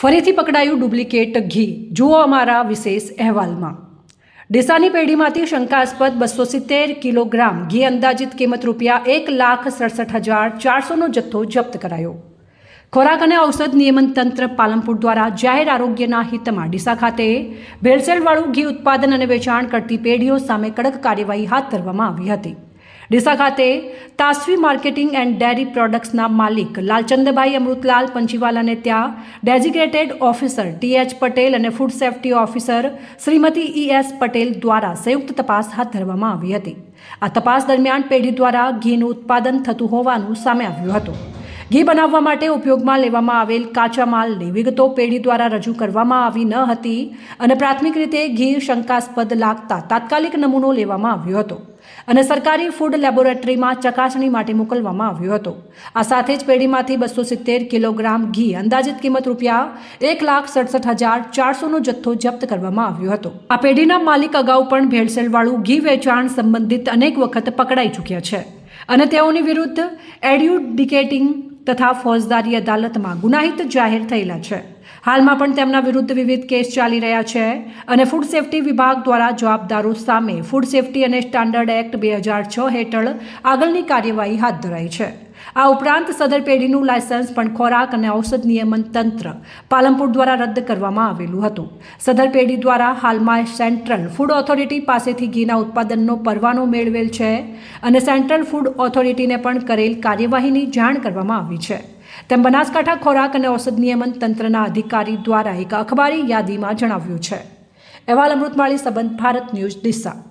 ફરીથી પકડાયું ડુપ્લિકેટ ઘી. જુઓ અમારા વિશેષ અહેવાલમાં. ડીસાની પેઢીમાંથી શંકાસ્પદ બસો સિત્તેર કિલોગ્રામ ઘી અંદાજિત કિંમત રૂપિયા એક લાખ સડસઠ હજાર ચારસોનો જથ્થો જપ્ત કરાયો. ખોરાક અને ઔષધ નિયમન તંત્ર પાલનપુર દ્વારા જાહેર આરોગ્યના હિતમાં ડીસા ખાતે ભેળસેળવાળું ઘી ઉત્પાદન અને વેચાણ કરતી પેઢીઓ સામે કડક કાર્યવાહી હાથ ધરવામાં આવી હતી. ડીસા ખાતે તાસવી માર્કેટિંગ એન્ડ ડેરી પ્રોડક્ટ્સના માલિક લાલચંદભાઈ અમૃતલાલ પંચીવાલાને ત્યાં ડેઝિગ્નેટેડ ઓફિસર ટીએચ પટેલ અને food safety officer Shrimati E S Patel દ્વારા સંયુક્ત તપાસ હાથ ધરવામાં આવી હતી. આ તપાસ દરમિયાન પેઢી દ્વારા ઘીનું ઉત્પાદન થતું હોવાનું સામે આવ્યું હતું. ઘી બનાવવા માટે ઉપયોગમાં લેવામાં આવેલ કાચા માલની વિગતો પેઢી દ્વારા રજૂ કરવામાં આવી ન હતી અને પ્રાથમિક રીતે ઘી શંકાસ્પદ લાગતા તાત્કાલિક નમૂનો લેવામાં આવ્યો હતો અને સરકારી ફૂડ લેબોરેટરીમાં ચકાસણી માટે મોકલવામાં આવ્યો હતો. આ સાથે જ પેઢીમાંથી બસો સિત્તેર કિલોગ્રામ ઘી અંદાજિત કિંમત રૂપિયા એક લાખ સડસઠ હજાર ચારસોનો જથ્થો જપ્ત કરવામાં આવ્યો હતો. આ પેઢીના માલિક અગાઉ પણ ભેળસેળવાળું ઘી વેચાણ સંબંધિત અનેક વખત પકડાઈ ચૂક્યા છે અને તેઓની વિરુદ્ધ એડ્યુડિકેટિંગ તથા ફોજદારી અદાલતમાં ગુનાહિત જાહેર થયેલા છે. હાલમાં પણ તેમના વિરુદ્ધ વિવિધ કેસ ચાલી રહ્યા છે અને ફૂડ સેફ્ટી વિભાગ દ્વારા જવાબદારો સામે ફૂડ સેફ્ટી અને સ્ટાન્ડર્ડ એક્ટ બે હજાર છ હેઠળ આગળની કાર્યવાહી હાથ ધરાઈ છે. આ ઉપરાંત સદર પેઢીનું લાયસન્સ પણ ખોરાક અને ઔષધ નિયમન તંત્ર પાલનપુર દ્વારા રદ કરવામાં આવેલું હતું. સદર પેઢી દ્વારા હાલમાં સેન્ટ્રલ ફૂડ ઓથોરિટી પાસેથી ઘીના ઉત્પાદનનો પરવાનો મેળવેલ છે અને સેન્ટ્રલ ફૂડ ઓથોરિટીને પણ કરેલ કાર્યવાહીની જાણ કરવામાં આવી છે. તેમ બનાસકાંઠા ખોરાક અને ઔષધ નિયમન તંત્રના અધિકારી દ્વારા એક અખબારી યાદીમાં જણાવ્યું છે. અહેવાલ અમૃતમાળી, સંબંધ ભારત ન્યૂઝ, ડીસા.